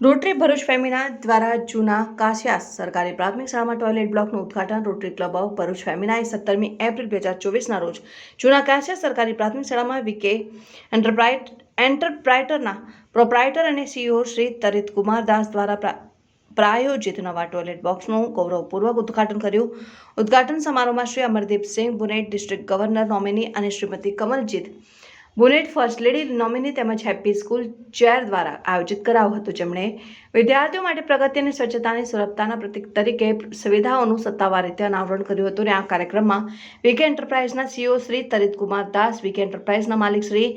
Rotary Bharuch Femina દ્વારા જૂના કાશિયાસ સરકારી પ્રાથમિક શાળામાં ટોયલેટ બ્લોકનું ઉદઘાટન રોટરી ક્લબ ઓફ ભરૂચ ફેમિનાએ સત્તરમી એપ્રિલ બે હજાર ચોવીસના રોજ. જૂના કાશિયાસ સરકારી પ્રાથમિક શાળામાં વિકે એન્ટરપ્રાઇટ એન્ટરપ્રાઇટરના પ્રોપ્રાઇટર અને સીઈઓ શ્રી તરિત કુમાર દાસ દ્વારા પ્રા- પ્રાયોજિત નવા ટોયલેટ બોક્સનું ગૌરવપૂર્વક ઉદ્ઘાટન કર્યું. ઉદ્ઘાટન સમારોહમાં Shri Amardeepsingh Bunet district governor nominee અને Shrimati Kamaljit Bunet first lady nominee તેમજ હેપી સ્કૂલ ચેર દ્વારા આયોજિત કરાવ્યું હતું. જેમણે વિદ્યાર્થીઓ માટે પ્રગતિ અને સ્વચ્છતાની સુલભતાના પ્રતિક તરીકે સુવિધાઓનું સત્તાવાર રીતે અનાવરણ કર્યું હતું. અને આ કાર્યક્રમમાં વીકે એન્ટરપ્રાઇઝના સીઓ શ્રી તરિતકુમાર દાસ, વીકે એન્ટરપ્રાઇઝના માલિક શ્રી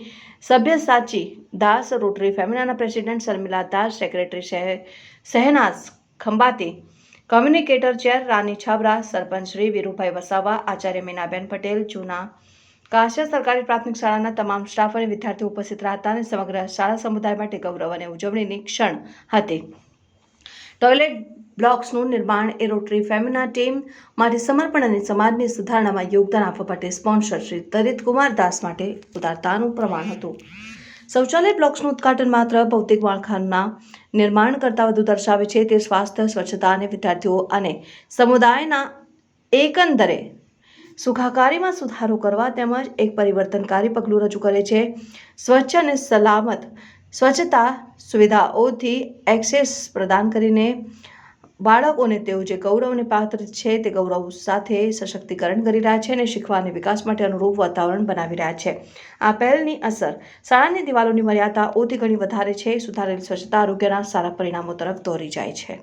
સભ્ય સાચી Das, rotary ફેમિનાના president Sharmila Das, secretary Shehnaz Khambhati communicator chair Rani Chhabra, sarpanch Shri Virubhai Vasava, Acharya Minaben Patel, જૂના કાશિયા સરકારી પ્રાથમિક શાળાના તમામ સ્ટાફ અને વિદ્યાર્થીઓ ઉપસ્થિત રહ્યા અને સમગ્ર શાળા સમુદાય માટે ગૌરવ અને ઉજવણીની ક્ષણ હતી. ટોયલેટ બ્લોક્સનું નિર્માણ એ રોટરી ફેમિના ટીમ માટે સમર્પણ અને સમાજની સુધારણામાં યોગદાન આપવા માટે સ્પોન્સર શ્રી તરિત કુમાર દાસ માટે ઉદારતાનું પ્રમાણ હતું. શૌચાલય બ્લોક્સનું ઉદ્ઘાટન માત્ર ભૌતિક માળખાના નિર્માણ કરતાં વધુ દર્શાવે છે. તે સ્વાસ્થ્ય, સ્વચ્છતા અને વિદ્યાર્થીઓ અને સમુદાયના એકંદરે સુખાકારીમાં સુધારો કરવા તેમજ એક પરિવર્તનકારી પગલું રજૂ કરે છે. સ્વચ્છ અને સલામત સ્વચ્છતા સુવિધાઓથી એક્સેસ પ્રદાન કરીને બાળકોને તેઓ જે ગૌરવને પાત્ર છે તે ગૌરવ સાથે સશક્તિકરણ કરી રહ્યા છે અને શીખવા અને વિકાસ માટે અનુરૂપ વાતાવરણ બનાવી રહ્યા છે. આ પહેલની અસર શાળાની દિવાલોની મર્યાદાઓથી ઘણી વધારે છે. સુધારેલી સ્વચ્છતા આરોગ્યના સારા પરિણામો તરફ દોરી જાય છે.